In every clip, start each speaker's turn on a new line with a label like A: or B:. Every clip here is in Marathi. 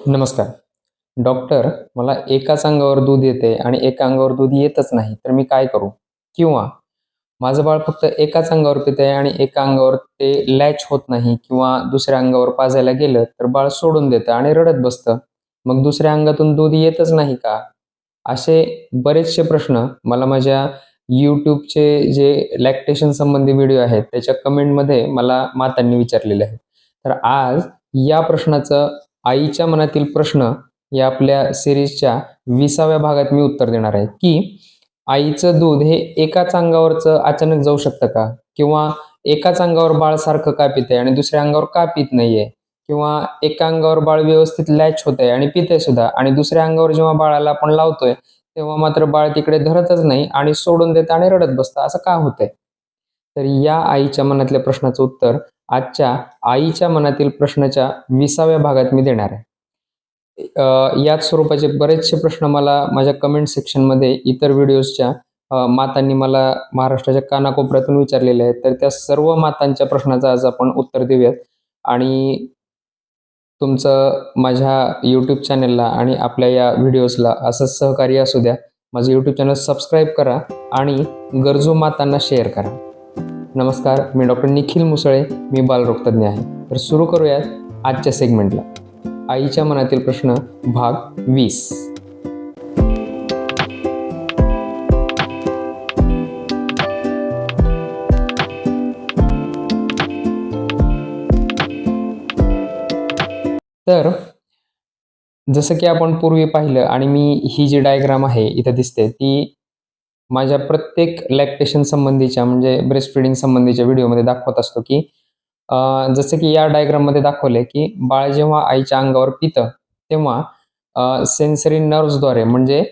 A: नमस्कार. डॉक्टर मला एकाच अंगावर दूध येते आणि एका अंगावर दूध येतच नाही तर मी काय करू? किंवा माझं बाळ फक्त एकाच अंगावर पित आहे आणि एका अंगावर ते लॅच होत नाही किंवा दुसऱ्या अंगावर पाजायला गेलं तर बाळ सोडून देतं आणि रडत बसतं. मग दुसऱ्या अंगातून दूध येतच नाही का? असे बरेचसे प्रश्न मला माझ्या यूट्यूबचे जे लॅक्टेशन संबंधी व्हिडिओ आहेत त्याच्या कमेंटमध्ये मला मातांनी विचारलेले आहेत. तर आज या प्रश्नाचं आईच्या मनातील प्रश्न या आपल्या सिरीजच्या विसाव्या भागात मी उत्तर देणार आहे. की आईचं दूध हे एकाच अंगावरचं अचानक जाऊ शकतं का? किंवा एकाच अंगावर बाळ सारखं का पितंय आणि दुसऱ्या अंगावर का पित नाहीये? किंवा एका अंगावर बाळ व्यवस्थित लॅच होत आहे आणि पितंय सुद्धा आणि दुसऱ्या अंगावर जेव्हा बाळाला आपण लावतोय तेव्हा मात्र बाळ तिकडे धरतच नाही आणि सोडून देतं आणि रडत बसतं. असं का होतंय? तर या आईच्या मनातल्या प्रश्नाचं उत्तर आजच्या आईच्या मनातील प्रश्नाच्या विसाव्या भागात मी देणार आहे. याच स्वरूपाचे बरेचसे प्रश्न मला माझ्या कमेंट सेक्शनमध्ये इतर व्हिडिओजच्या मातांनी मला महाराष्ट्राच्या कानाकोपऱ्यातून विचारलेले आहेत. तर त्या सर्व मातांच्या प्रश्नाचं आज आपण उत्तर देऊयात. आणि तुमचं माझ्या यूट्यूब चॅनलला आणि आपल्या या व्हिडिओजला असंच सहकार्य असू द्या. माझं यूट्यूब चॅनल सबस्क्राईब करा आणि गरजू मातांना शेअर करा. नमस्कार मी डॉक्टर निखिल मुसळे मी बालरोगतज्ञ आहे. तर सुरू करूयात आजच्या सेगमेंटला आईच्या मनातील प्रश्न भाग वीस. तर जसं की आपण पूर्वी पाहिलं आणि मी ही जी डायग्राम आहे इथं दिसते ती माझ्या प्रत्येक लॅक्टेशन संबंधीच्या म्हणजे ब्रेस्ट फिडिंग संबंधीच्या व्हिडिओमध्ये दाखवत असतो की जसं की या डायग्राममध्ये दाखवले की बाळ जेव्हा आईच्या अंगावर पितं तेव्हा सेन्सरी नर्व्सद्वारे म्हणजे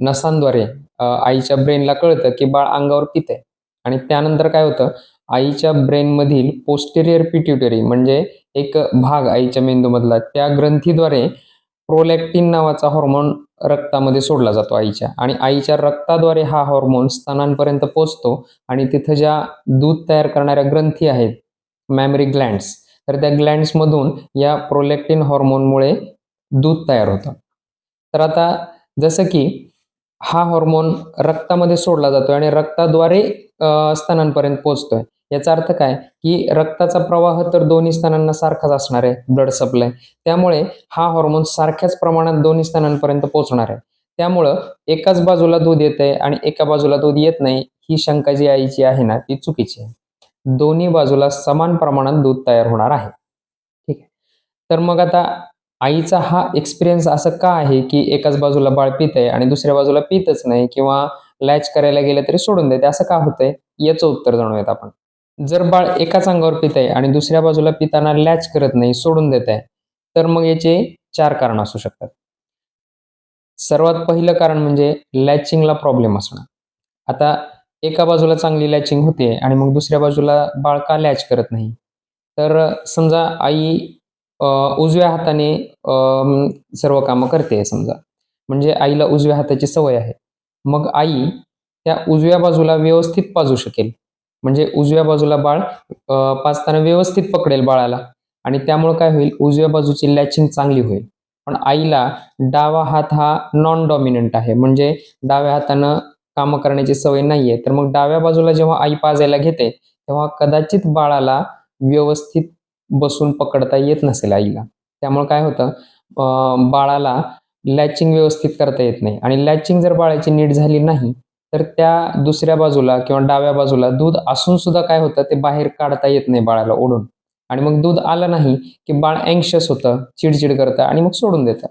A: नसांद्वारे आईच्या ब्रेनला कळतं की बाळ अंगावर पितंय. आणि त्यानंतर काय होतं आईच्या ब्रेनमधील पोस्टेरियर पिट्युटरी म्हणजे एक भाग आईच्या मेंदूमधला त्या ग्रंथीद्वारे प्रोलॅक्टिन नावाचा हॉर्मोन रक्तामध्ये सोडला जातो आईच्या. आणि आईच्या रक्ताद्वारे हा हॉर्मोन स्तनांपर्यंत पोचतो आणि तिथं ज्या दूध तयार करणाऱ्या ग्रंथी आहेत मॅमरी ग्लँड्स तर त्या ग्लँड्समधून या प्रोलॅक्टिन हॉर्मोनमुळे दूध तयार होतं. तर आता जसं की हा हॉर्मोन रक्तामध्ये सोडला जातोय आणि रक्ताद्वारे स्तनांपर्यंत पोहोचतोय. याचा अर्थ काय? की रक्ताचा प्रवाह तर दोन्ही स्तनांना सारखाच असणार आहे ब्लड सप्लाय त्यामुळे हा हॉर्मोन सारख्याच प्रमाणात दोन्ही स्तनांपर्यंत पोहोचणार आहे. त्यामुळं एकाच बाजूला दूध येत आहे आणि एका बाजूला दूध येत नाही ही शंका जी आईची आहे ना ती चुकीची आहे. दोन्ही बाजूला समान प्रमाणात दूध तयार होणार आहे. ठीक आहे. तर मग आता आईचा हा एक्सपिरियन्स असं का आहे की एकाच बाजूला बाळ पित आहे आणि दुसऱ्या बाजूला पितच नाही किंवा लॅच करायला गेलं तरी सोडून देते? असं का होतंय? याचं उत्तर जाणूयात आपण. जर बाळ एकाच अंगावर पित आहे आणि दुसऱ्या बाजूला पिताना लॅच करत नाही सोडून देत आहे तर मग याचे चार कारण असू शकतात. सर्वात पहिलं कारण म्हणजे लॅचिंगला प्रॉब्लेम असणं आता एका बाजूला चांगली लॅचिंग होते आणि मग दुसऱ्या बाजूला बाळ का लॅच करत नाही? तर समजा आई उजव्या हाताने सर्व कामं करते समजा. म्हणजे आईला उजव्या हाताची सवय आहे. मग आई त्या उजव्या बाजूला व्यवस्थित पाजू शकेल. म्हणजे उजव्या बाजूला बाळ पाजताना व्यवस्थित पकडेल बाळाला. आणि त्यामुळे काय होईल? उजव्या बाजूची लॅचिंग चांगली होईल. पण आईला डावा हात हा नॉन डॉमिनंट आहे. म्हणजे डाव्या हातानं कामं करण्याची सवय नाहीये. तर मग डाव्या बाजूला जेव्हा आई पाजायला घेते तेव्हा कदाचित बाळाला व्यवस्थित बसून पकडता येत नसेल आईला. त्यामुळे काय होतं बाळाला लॅचिंग व्यवस्थित करता येत नाही. आणि लॅचिंग जर बाळाची नीट झाली नाही तर त्या दुसऱ्या बाजूला किंवा डाव्या बाजूला दूध असून सुद्धा काय होतं ते बाहेर काढता येत नाही बाळाला ओढून. आणि मग दूध आलं नाही की बाळ अँक्शस होतं चिडचिड करतं आणि मग सोडून देतं.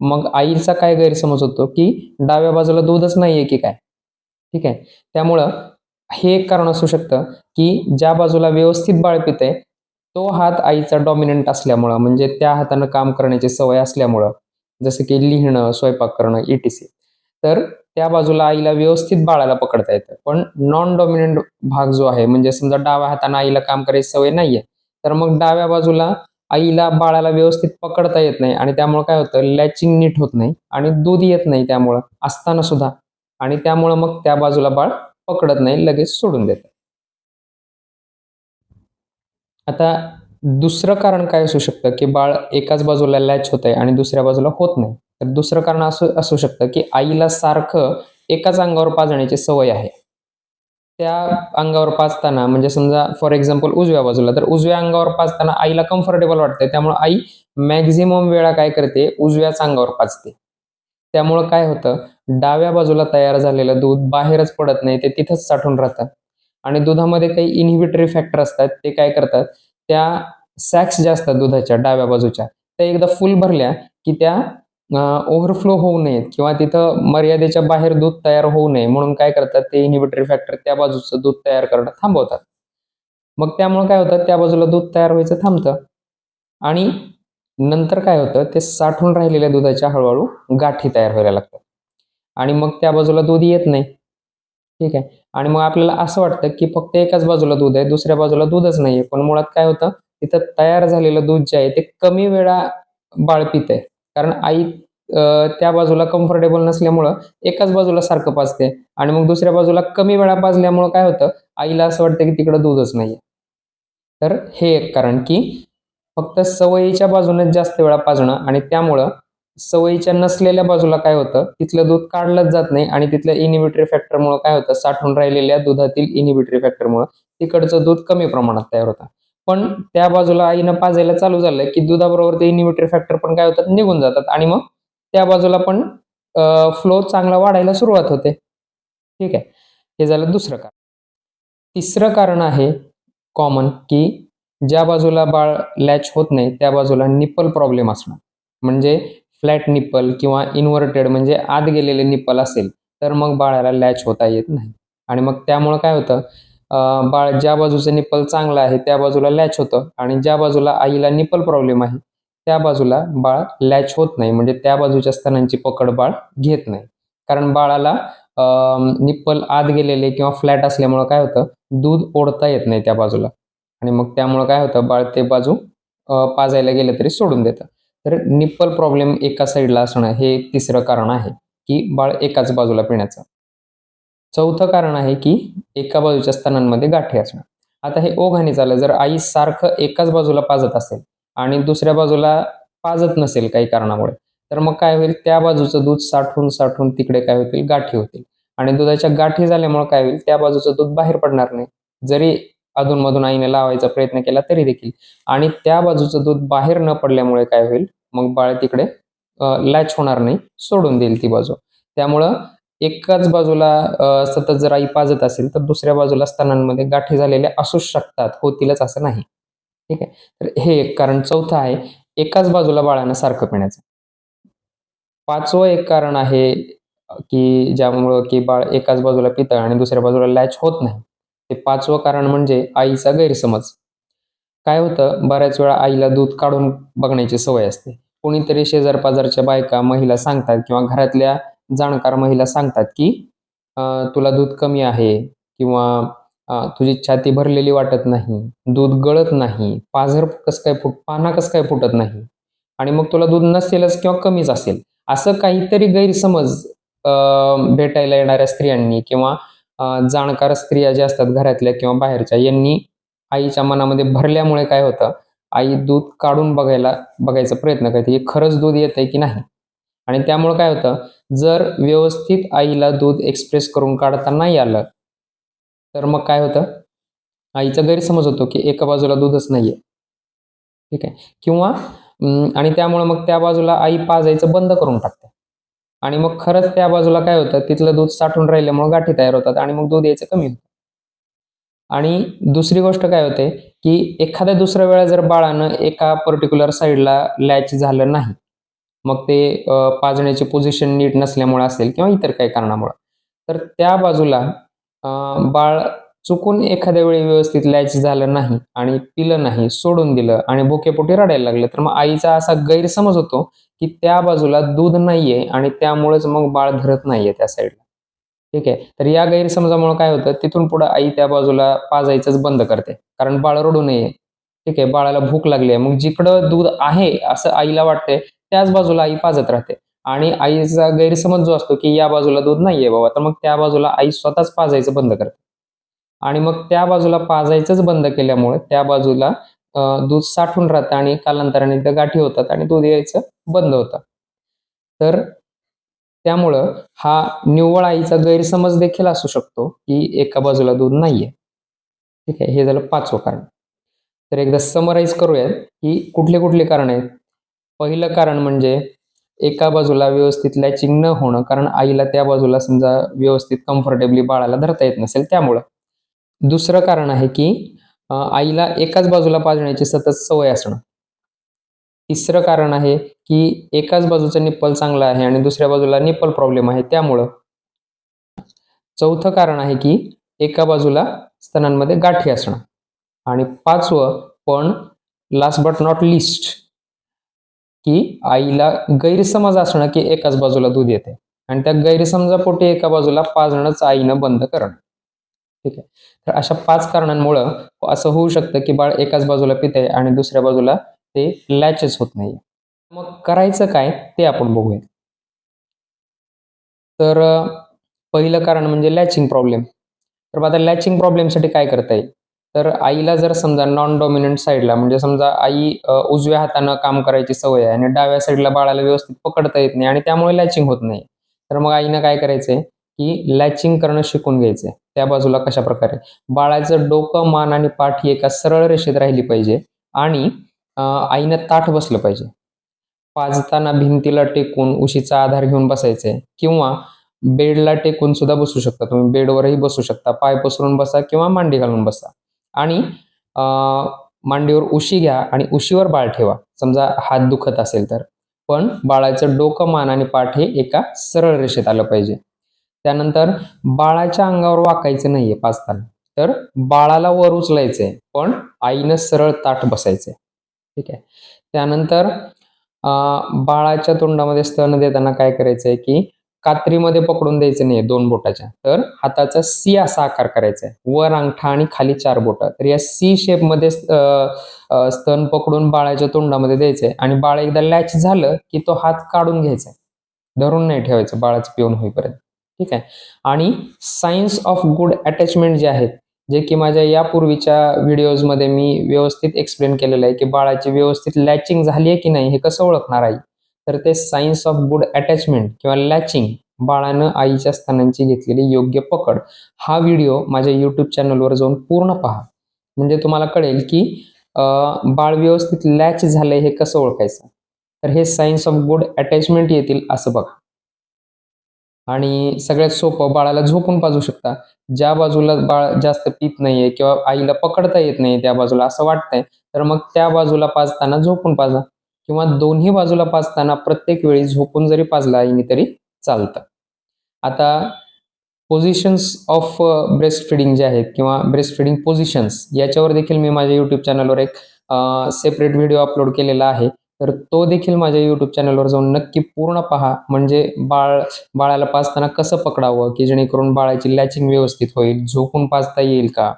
A: मग आईचा काय गैरसमज होतो की डाव्या बाजूला दूधच नाहीये की काय? ठीक आहे? त्यामुळं हे एक कारण असू शकतं की ज्या बाजूला व्यवस्थित बाळ पितंय तो हात आईचा डॉमिनंट असल्यामुळं म्हणजे त्या हातानं काम करण्याची सवय असल्यामुळं जसं की लिहिणं स्वयंपाक करणं इटीसी तर त्या बाजूला आईला व्यवस्थित बाळाला पकडता येतं. पण नॉन डॉमिनंट भाग जो आहे म्हणजे समजा डाव्या हाताने आईला काम करायची सवय नाहीये तर मग डाव्या बाजूला आईला बाळाला व्यवस्थित पकडता येत नाही आणि त्यामुळे काय होतं? लॅचिंग नीट होत नाही आणि दूध येत नाही त्यामुळं असताना सुद्धा. आणि त्यामुळं मग त्या बाजूला बाळ पकडत नाही लगेच सोडून देतं. आता दुसरं कारण काय असू शकतं की बाळ एकाच बाजूला लॅच होत आहे आणि दुसऱ्या बाजूला होत नाही? तर दुसरं कारण असं असू शकतं की आईला सारखं एकाच अंगावर पाजण्याची सवय आहे. त्या अंगावर पाजताना म्हणजे समजा फॉर एक्झाम्पल उजव्या बाजूला तर उजव्या अंगावर पाजताना आईला कम्फर्टेबल वाटतंय त्यामुळे आई मॅक्झिमम वेळा काय करते? उजव्याच अंगावर पाजते. त्यामुळं काय होतं? डाव्या बाजूला तयार झालेलं दूध बाहेरच पडत नाही ते तिथंच साठून राहतं. आणि दुधामध्ये काही इनहिबिटरी फॅक्टर असतात ते काय करतात? त्या सॅक्स ज्या असतात दुधाच्या डाव्या बाजूच्या त्या एकदा फुल भरल्या की त्या ओव्हरफ्लो होऊ नयेत किंवा तिथं मर्यादेच्या बाहेर दूध तयार होऊ नये. म्हणून काय करतात? ते इनहिबिटरी फॅक्टर त्या बाजूचं दूध तयार करणं थांबवतात. मग त्यामुळे काय होतं? त्या बाजूला दूध तयार व्हायचं थांबतं. आणि नंतर काय होतं? ते साठून राहिलेल्या दुधाच्या हळूहळू गाठी तयार व्हायला लागतात. आणि मग त्या बाजूला दूध येत नाही. ठीक आहे. आणि मग आपल्याला असं वाटतं की फक्त एकाच बाजूला दूध आहे दुसऱ्या बाजूला दूधच नाहीये. पण मुळात काय होतं तिथं तयार झालेलं दूध जे आहे ते कमी वेळा बाळ पित आहे. कारण आई त्या बाजूला कम्फर्टेबल नसल्यामुळं एकाच बाजूला सारखं पाजते. आणि मग दुसऱ्या बाजूला कमी वेळा पाजल्यामुळं काय होतं आईला असं वाटतं की तिकडं दूधच नाहीये. तर हे एक कारण की फक्त सवयीच्या बाजूनच जास्त वेळा पाजणं आणि त्यामुळं सवयीच्या नसलेल्या बाजूला काय होतं? तिथलं दूध काढलंच जात नाही आणि तिथल्या इनिबिटरी फॅक्टरमुळे काय होतं? साठून राहिलेल्या दुधातील इनिबिटरी फॅक्टरमुळे तिकडचं दूध कमी प्रमाणात तयार होतं. पण त्या बाजूला आईनं पाजायला चालू झालं की दुधाबरोबर ते इनिबिटरी फॅक्टर पण काय होतात? निघून जातात. आणि मग त्या बाजूला पण फ्लो चांगला वाढायला सुरुवात होते. ठीक आहे. हे झालं दुसरं कारण. तिसरं कारण आहे कॉमन की ज्या बाजूला बाळ लॅच होत नाही त्या बाजूला निप्पल प्रॉब्लेम असणं म्हणजे फ्लॅट निप्पल किंवा इन्व्हर्टेड म्हणजे आत गेलेले निप्पल असेल तर मग बाळाला लॅच होता येत नाही. आणि मग त्यामुळं काय होतं बाळ ज्या बाजूचं निप्पल चांगलं आहे त्या बाजूला लॅच होतं आणि ज्या बाजूला आईला निप्पल प्रॉब्लेम आहे त्या बाजूला बाळ लॅच होत नाही. म्हणजे त्या बाजूच्या स्तनांची पकड बाळ घेत नाही. कारण बाळाला निप्पल आत गेलेले किंवा फ्लॅट असल्यामुळं काय होतं दूध ओढता येत नाही त्या बाजूला. आणि मग त्यामुळं काय होतं बाळ ते बाजू पाजायला गेलं तरी सोडून देतं. तर निप्पल प्रॉब्लेम एका साईडला असणं हे तिसरं कारण आहे की बाळ एकाच बाजूला पिण्याचं. चौथं कारण आहे की एका बाजूच्या स्तनांमध्ये गाठी असणं. आता हे ओघाने झालं जर आई सारखं एकाच बाजूला पाजत असेल आणि दुसऱ्या बाजूला पाजत नसेल काही कारणामुळे तर मग काय होईल? त्या बाजूचं दूध साठून साठून तिकडे काय होतील? गाठी होतील. आणि दुधाच्या गाठी झाल्यामुळे काय होईल? त्या बाजूचं दूध बाहेर पडणार नाही. जरी अधूनमधून आईने लावायचा प्रयत्न केला तरी देखील. आणि त्या बाजूचं दूध बाहेर न पडल्यामुळे काय होईल? मग बाळ तिकडे लॅच होणार नाही सोडून देईल ती बाजू. त्यामुळं एकाच बाजूला सतत जर आई पाजत असेल तर दुसऱ्या बाजूला स्तनांमध्ये गाठी झालेल्या असूच शकतात होतीलच असं नाही. ठीक आहे? तर हे एक कारण. चौथं आहे एकाच बाजूला बाळानं सारखं पिण्याचं. पाचवं एक कारण आहे की ज्यामुळं की बाळ एकाच बाजूला पितं आणि दुसऱ्या बाजूला लॅच होत नाही. ते पाचवं कारण म्हणजे आईचा गैरसमज. काय होतं? बऱ्याच वेळा आईला दूध काढून बघण्याची सवय असते. कोणीतरी शेजार पाजारच्या बायका महिला सांगतात किंवा घरातल्या जाणकार महिला सांगतात की तुला दूध कमी आहे किंवा तुझी छाती भरलेली वाटत नाही दूध गळत नाही पाझर कसं काय फुट पाना कसं काय फुटत नाही आणि मग तुला दूध नसेलच किंवा कमीच असेल. असं काहीतरी गैरसमज भेटायला येणाऱ्या स्त्रियांनी किंवा जाणकार स्त्रिया ज्या असतात घरातल्या किंवा बाहेरच्या यांनी आईच्या मनामध्ये भरल्यामुळे काय होतं? आई दूध काढून बघायला बघायचा प्रयत्न करते की खरंच दूध येत आहे की नाही? आणि त्यामुळे काय होतं? जर व्यवस्थित आईला दूध एक्सप्रेस करून काढता नाही आलं तर मग काय होतं? आईचा गैरसमज होतो की एका बाजूला दूधच नाहीये. ठीक आहे? किंवा आणि त्यामुळे मग त्या बाजूला आई पाजायचं बंद करून टाकते. आणि मग खरंच त्या बाजूला काय होतं? तिथलं दूध साठून राहिल्यामुळे गाठी तयार होतात आणि मग दूध यायचं कमी होतं. आणि दुसरी गोष्ट काय होते? की एखाद्या दुसऱ्या वेळा जर बाळानं एका पर्टिक्युलर साईडला लॅच झालं नाही मग ते पाजण्याची पोझिशन नीट नसल्यामुळे असेल किंवा इतर काही कारणामुळे तर त्या बाजूला बाळ चुकून एखाद्या वेळी व्यवस्थित लॅच झालं नाही आणि पिलं नाही सोडून दिलं आणि भुकेपोटी रडायला लागलं तर मग आईचा असा गैरसमज होतो की त्या बाजूला दूध नाहीये आणि त्यामुळेच मग बाळ धरत नाहीये त्या साईडला ठीक आहे? तर या गैरसमजामुळे काय होतं? तिथून पुढे आई त्या बाजूला पाजायचंच बंद करते कारण बाळ रडू नये. ठीक आहे? बाळाला भूक लागली आहे मग जिकडं दूध आहे असं आईला वाटते त्याच बाजूला आई पाजत राहते. आणि आईचा गैरसमज जो असतो की या बाजूला दूध नाहीये बाबा तर मग त्या बाजूला आई स्वतःच पाजायचं बंद करते. आणि मग त्या बाजूला पाजायचंच बंद केल्यामुळे त्या बाजूला दूध साठून राहतं आणि कालांतराने त्या गाठी होतात आणि दूध यायचं बंद होतं. तर त्यामुळं हा निव्वळ आईचा गैरसमज देखील असू शकतो की एका बाजूला दूध नाहीये. ठीक आहे हे झालं पाचवं कारण. तर एकदा समराईज करूयात की कुठले कुठले कारण आहेत. पहिलं कारण म्हणजे एका बाजूला व्यवस्थित लॅचिंग न होणं कारण आईला त्या बाजूला समजा व्यवस्थित कम्फर्टेबली बाळाला धरता येत नसेल त्यामुळं. दुसरं कारण आहे की आईला एकाच बाजूला पाजण्याची सतत सवय असणं. तिसरं कारण आहे की एकाच बाजूचं निप्पल चांगलं आहे आणि दुसऱ्या बाजूला निप्पल प्रॉब्लेम आहे. त्यामुळं चौथं कारण आहे की एका बाजूला स्तनांमध्ये गाठी असणं. आणि पाचवं पण लास्ट बट नॉट लिस्ट की आईला गैरसमज असणं की एकाच बाजूला दूध येते. आणि त्या गैरसमजापोटी एका बाजूला पाजणंच आईनं बंद करणं. ठीक आहे. तर अशा पाच कारणांमुळं असं होऊ शकतं की बाळ एकाच बाजूला पिते आणि दुसऱ्या बाजूला ते लॅचेस होत नाही मग करायचं काय ते आपण बघूया तर पहिलं कारण म्हणजे लॅचिंग प्रॉब्लेम. तर मग आता लॅचिंग प्रॉब्लेमसाठी काय करता येईल तर आईला जर समजा नॉन डॉमिनंट साईडला म्हणजे समजा आई उजव्या हातानं काम करायची सवय आहे आणि डाव्या साईडला बाळाला व्यवस्थित पकडता येत नाही आणि त्यामुळे लॅचिंग होत नाही. तर मग आईनं काय करायचंय? की लॅचिंग करणं शिकून घ्यायचंय. त्या बाजूला कशा प्रकारे? बाळाचं डोकं मान आणि पाठ ही एका सरळ रेषेत राहिली पाहिजे आणि आईनं ताठ बसलं पाहिजे. पाजताना भिंतीला टेकून उशीचा आधार घेऊन बसायचंय किंवा बेडला टेकून सुद्धा बसू शकता तुम्ही. बेडवरही बसू शकता. पाय पसरून बसा किंवा मांडी घालून बसा. आणि मांडीवर उशी घ्या आणि उशीवर बाळ ठेवा. समजा हात दुखत असेल तर. पण बाळाचं डोकं मान आणि पाठ हे एका सरळ रेषेत आलं पाहिजे. त्यानंतर बाळाच्या अंगावर वाकायचं नाहीये पाचताना. तर बाळाला वर उचलायचंय पण आईनं सरळ ताठ बसायचंय. ठीक आहे? त्यानंतर बाळाच्या तोंडामध्ये स्तन देताना काय करायचंय की कात्रीमध्ये पकडून द्यायचं नाही दोन बोटाच्या. तर हाताचा सी असा आकार करायचा आहे वर अंगठा आणि खाली चार बोट. तर या सी शेपमध्ये स्तन पकडून बाळाच्या तोंडामध्ये द्यायचंय आणि बाळ एकदा लॅच झालं की तो हात काढून घ्यायचा धरून नाही ठेवायचं बाळाचं पिऊन होईपर्यंत. ठीक आहे. आणि सायन्स ऑफ गुड अटॅचमेंट जे आहेत जे की माझ्या यापूर्वीच्या व्हिडिओजमध्ये मी व्यवस्थित एक्सप्लेन केलेलं आहे की बाळाची व्यवस्थित लॅचिंग झाली आहे की नाही हे कसं ओळखणार आहे तर ते सायन्स ऑफ गुड अटॅचमेंट किंवा लॅचिंग बाळानं आईच्या स्थानांची घेतलेली योग्य पकड. हा व्हिडिओ माझ्या यूट्यूब चॅनलवर जाऊन पूर्ण पहा. म्हणजे तुम्हाला कळेल की बाळ व्यवस्थित लॅच झालंय हे कसं ओळखायचं? तर हे सायन्स ऑफ गुड अटॅचमेंट येतील असं बघा. आणि सगळ्यात सोपं बाळाला झोपून पाजू शकता. ज्या बाजूला बाळ जास्त पित नाहीये किंवा आईला पकडता येत नाही त्या बाजूला असं वाटतंय तर मग त्या बाजूला पाजताना झोपून पाजा. किंवा दोन्ही बाजूला पाजताना प्रत्येक वेळी झोपून जरी पाजला आईने तरी चालतं. आता पोझिशन्स ऑफ ब्रेस्ट फिडिंग जे आहेत किंवा ब्रेस्ट फिडिंग पोझिशन्स याच्यावर देखील मी माझ्या यूट्यूब चॅनलवर एक सेपरेट व्हिडिओ अपलोड केलेला आहे. तर तो देखील माझ्या यूट्यूब चॅनलवर जाऊन नक्की पूर्ण पहा. म्हणजे बाळ बाळाला पाजताना कसं पकडावं? की जेणेकरून बाळाची लॅचिंग व्यवस्थित होईल? झोपून पाजता येईल का?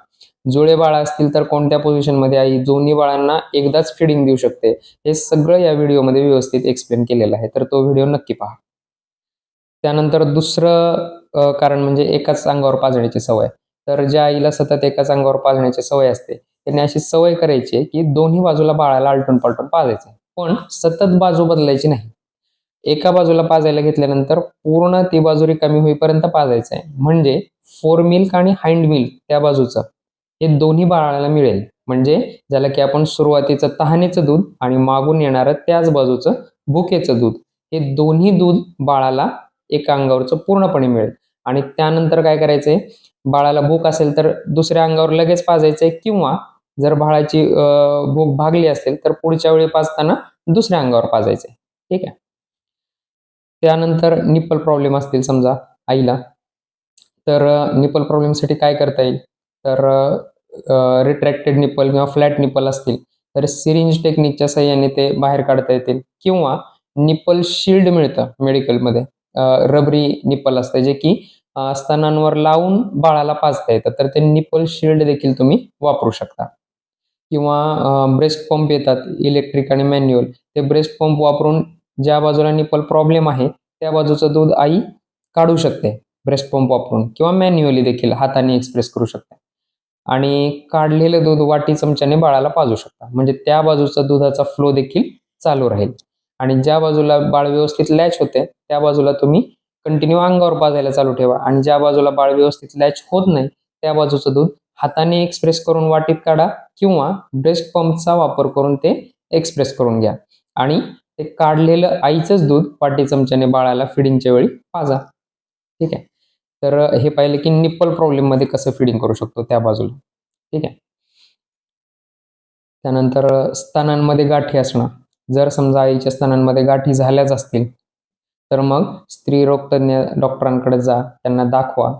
A: जुळे बाळ असतील तर कोणत्या पोझिशनमध्ये आई दोन्ही बाळांना एकदाच फिडिंग देऊ शकते. हे सगळं या व्हिडिओमध्ये व्यवस्थित एक्सप्लेन केलेलं आहे. तर तो व्हिडिओ नक्की पहा. त्यानंतर दुसरं कारण म्हणजे एकाच अंगावर पाजण्याची सवय. तर ज्या आईला सतत एकाच अंगावर पाजण्याची सवय असते त्यांनी अशी सवय करायची आहे की दोन्ही बाजूला बाळाला आलटून पालटून पाजायचं पण सतत बाजू बदलायची नाही. एका बाजूला पाजायला घेतल्यानंतर पूर्ण ती बाजू रिकामी होईपर्यंत पाजायचं आहे म्हणजे फोर मिल्क आणि हाइंड मिल्क त्या बाजूचं हे दोन्ही बाळाला मिळेल. म्हणजे ज्याला की आपण सुरुवातीचं तहानेचं दूध आणि मागून येणारं त्याच बाजूचं भुकेचं दूध हे दोन्ही दूध बाळाला एका अंगावरचं पूर्णपणे मिळेल. आणि त्यानंतर काय करायचंय? बाळाला भूक असेल तर दुसऱ्या अंगावर लगेच पाजायचंय किंवा जर बाळाची भूक भागली असेल तर पुढच्या वेळी पाजताना दुसऱ्या अंगावर पाजायचे. ठीक आहे? त्यानंतर निप्पल प्रॉब्लेम असतील समजा आईला. तर निप्पल प्रॉब्लेमसाठी काय करता येईल? तर रिट्रॅक्टेड निप्पल किंवा फ्लॅट निप्पल असतील तर सिरिंज टेक्निकच्या सहाय्याने ते बाहेर काढता येतील. किंवा निप्पल शिल्ड मिळतं मेडिकलमध्ये रबरी निप्पल असतं जे की स्तनांवर लावून बाळाला पाजता येतं. तर ते निप्पल शिल्ड देखील तुम्ही वापरू शकता. किंवा ब्रेस्ट पंप येतात इलेक्ट्रिक आणि मॅन्युअल. ते ब्रेस्ट पंप वापरून ज्या बाजूला निपल प्रॉब्लेम आहे त्या बाजूचं दूध आई काढू शकते ब्रेस्ट पंप वापरून. किंवा मॅन्युअली देखील हाताने एक्सप्रेस करू शकते. आणि काढलेलं दूध वाटी चमच्याने बाळाला पाजू शकता. म्हणजे त्या बाजूचा दुधाचा फ्लो देखील चालू राहील. आणि ज्या बाजूला बाळ व्यवस्थित लॅच होते त्या बाजूला तुम्ही कंटिन्यू अंगावर पाजायला चालू ठेवा. आणि ज्या बाजूला बाळ व्यवस्थित लॅच होत नाही त्या बाजूचं दूध हाताने एक्सप्रेस करून वाटीत काढा किंवा ब्रेस्ट पंपचा वापर करून ते एक्सप्रेस करून घ्या. आणि ते काढलेलं आईचंच दूध वाटी चमच्याने बाळाला फिडिंगच्या वेळी पाजा. ठीक आहे? तर हे पाहिलं की निप्पल प्रॉब्लेममध्ये कसं फिडिंग करू शकतो त्या बाजूला. ठीक आहे? त्यानंतर स्तनांमध्ये गाठी असणं. जर समजा आईच्या स्तनांमध्ये गाठी झाल्याच असतील तर मग स्त्री रोगतज्ञ डॉक्टरांकडे जा त्यांना दाखवा.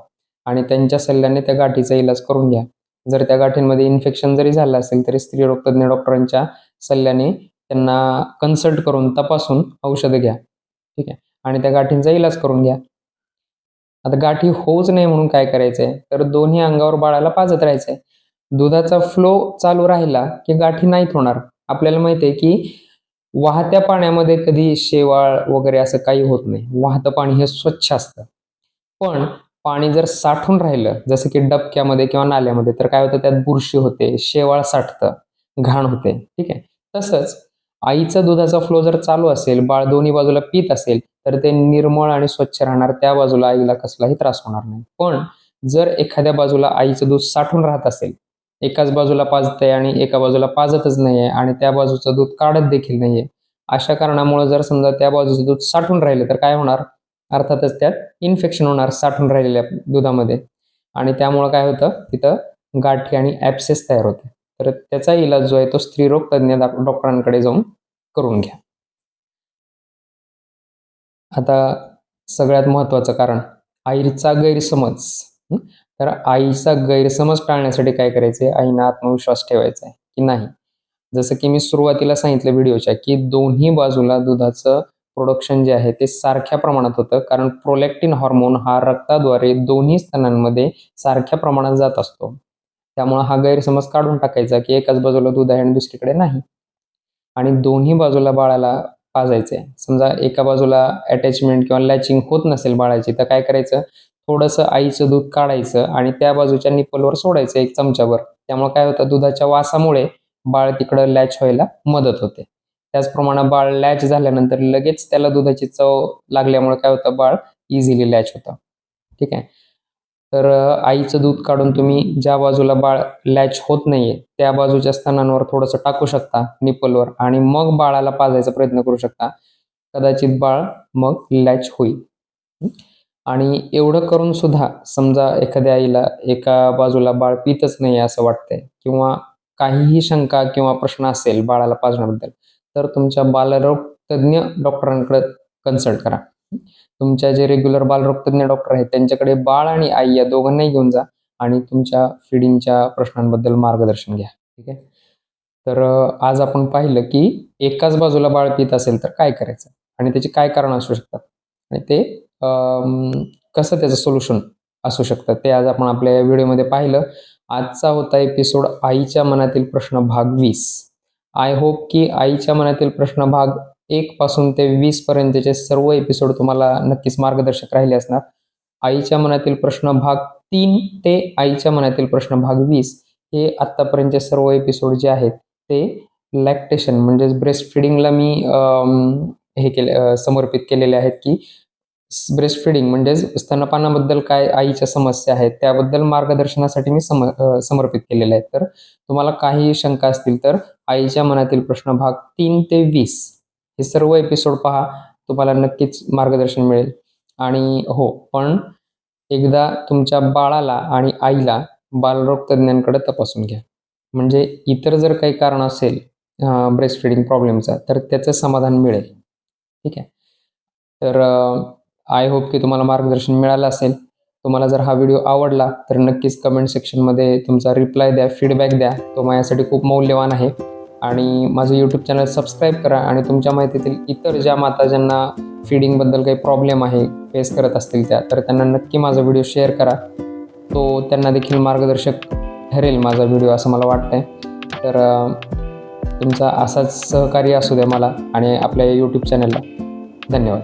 A: आणि त्यांच्या सल्ल्याने त्या गाठीचा इलाज करून घ्या. जर त्या गाठींमध्ये इन्फेक्शन जरी झालं असेल तरी स्त्री रोग तज्ञ डॉक्टरांच्या सल्ल्याने त्यांना कन्सल्ट करून तपासून औषधं घ्या. ठीक आहे? आणि त्या गाठींचा इलाज करून घ्या. आता गाठी होऊच नाही म्हणून काय करायचंय? तर दोन्ही अंगावर बाळाला पाजत राहायचंय. दुधाचा फ्लो चालू राहिला की गाठी नाहीत होणार. आपल्याला माहिती आहे की वाहत्या पाण्यामध्ये कधी शेवाळ वगैरे असं काही होत नाही. वाहतं पाणी हे स्वच्छ असतं. पण पाणी जर साठून राहिलं जसं की डबक्यामध्ये किंवा नाल्यामध्ये तर काय होतं? त्यात बुरशी होते शेवाळ साठतं घाण होते. ठीक आहे? तसंच आईचा दुधाचा फ्लो जर चालू असेल बाळ दोन्ही बाजूला पित असेल तर ते निर्मळ आणि स्वच्छ राहणार. त्या बाजूला आईला कसलाही त्रास होणार नाही. पण जर एखाद्या बाजूला आईचं दूध साठून राहत असेल एकाच बाजूला पाजतंय आणि एका बाजूला पाजतच नाहीये आणि त्या बाजूचं दूध काढत देखील नाहीये अशा कारणामुळे जर समजा त्या बाजूचं दूध साठून राहिलं तर काय होणार? अर्थातच त्यात इन्फेक्शन होणार साठून राहिलेल्या दुधामध्ये. आणि त्यामुळं काय होतं तिथं गाठी आणि ॲप्सेस तयार होते. तर त्याचा इलाज जो आहे तो स्त्रीरोग तज्ज्ञ डॉक्टरांकडे जाऊन करून घ्या. आता सगळ्यात महत्त्वाचं कारण आईचा गैरसमज. तर आईचा गैरसमज टाळण्यासाठी काय करायचं आहे आईनं आत्मविश्वास ठेवायचा आहे की नाही? जसं की मी सुरुवातीला सांगितलं व्हिडिओच्या की दोन्ही बाजूला दुधाचं प्रोडक्शन जे आहे ते सारख्या प्रमाणात होतं. कारण प्रोलॅक्टिन हॉर्मोन हा रक्ताद्वारे दोन्ही स्तनांमध्ये सारख्या प्रमाणात जात असतो. त्यामुळं हा गैरसमज काढून टाकायचा की एकाच बाजूला दूध आहे आणि दुसरीकडे नाही. आणि दोन्ही बाजूला बाळाला पाजायचं आहे समजा एका बाजूला अटॅचमेंट किंवा लॅचिंग होत नसेल बाळाची तर काय करायचं? थोडंसं आईचं दूध काढायचं आणि त्या बाजूच्या निप्पलवर सोडायचं एक चमच्यावर त्यामुळे काय होतं? दुधाच्या वासामुळे बाळ तिकडं लॅच व्हायला मदत होते. त्याचप्रमाणे बाळ लॅच झाल्यानंतर लगेच त्याला दुधाची चव लागल्यामुळे काय होतं बाळ इझिली लॅच होतं. ठीक आहे? तर आईचं दूध काढून तुम्ही ज्या बाजूला बाळ लॅच होत नाहीये त्या बाजूच्या स्तनांवर थोडंसं टाकू शकता निप्पलवर. आणि मग बाळाला पाजायचा प्रयत्न करू शकता. कदाचित बाळ मग लॅच होईल. आणि एवढं करून सुद्धा समजा एखाद्या आईला एका बाजूला बाळ पितच नाही असं वाटतंय किंवा काहीही शंका किंवा प्रश्न असेल बाळाला पाजण्याबद्दल तर तुमच्या बालरोग तज्ज्ञ डॉक्टरांकडे कन्सल्ट करा. तुमच्या जे रेग्युलर बालरोग तज्ज्ञ डॉक्टर आहेत त्यांच्याकडे बाळ आणि आई या दोघांनाही घेऊन जा आणि तुमच्या फिडिंगच्या प्रश्नांबद्दल मार्गदर्शन घ्या. ठीक आहे? तर आज आपण पाहिलं की एकाच बाजूला बाळ पित असेल तर काय करायचं? आणि त्याचे काय कारण असू शकतात? आणि ते कसं त्याचं सोल्युशन असू शकतं? ते आज आपण आपल्या व्हिडिओमध्ये पाहिलं. आजचा होता एपिसोड आईच्या मनातील प्रश्न भाग वीस. आय होप की आईच्या मनातील प्रश्न भाग एक पासून ते वीस पर्यंतचे सर्व एपिसोड तुम्हाला नक्कीच मार्गदर्शक राहिले असणार. आईच्या मनातील प्रश्न भाग तीन ते आईच्या मनातील प्रश्न भाग वीस हे आत्तापर्यंतचे सर्व एपिसोड जे आहेत ते लॅक्टेशन म्हणजेच ब्रेस्ट फिडिंगला मी हे केले समर्पित केलेले आहेत की ब्रेस्ट फिडिंग म्हणजेच स्तनपानाबद्दल काय आईच्या समस्या आहेत त्याबद्दल मार्गदर्शनासाठी मी सम समर्पित केलेले आहेत. तर तुम्हाला काही शंका असतील तर आईच्या मनातील प्रश्न भाग तीन ते वीस हे सर्व एपिसोड पहा तुम्हाला नक्कीच मार्गदर्शन मिळेल. आणि हो पण एकदा तुमच्या बाळाला आणि आईला बालरोग तज्ज्ञांकडे तपासून घ्या. म्हणजे इतर जर काही कारण असेल ब्रेस्ट फिडिंग प्रॉब्लेमचा तर त्याचं समाधान मिळेल. ठीक आहे? तर आय होप की तुम्हाला मार्गदर्शन मिळालं असेल. तुम्हाला जर हा व्हिडिओ आवडला तर नक्कीच कमेंट सेक्शनमध्ये तुमचा रिप्लाय द्या फीडबॅक द्या. तो माझ्यासाठी खूप मौल्यवान आहे. आणि माझं यूट्यूब चॅनल सबस्क्राईब करा आणि तुमच्या माहितीतील इतर ज्या माता ज्यांना फिडिंगबद्दल काही प्रॉब्लेम आहे फेस करत असतील त्या तर त्यांना नक्की माझा व्हिडिओ शेअर करा. तो त्यांना देखील मार्गदर्शक ठरेल माझा व्हिडिओ असं मला वाटतंय. तर तुमचा असाच सहकार्य असू द्या मला आणि आपल्या यूट्यूब चॅनलला धन्यवाद.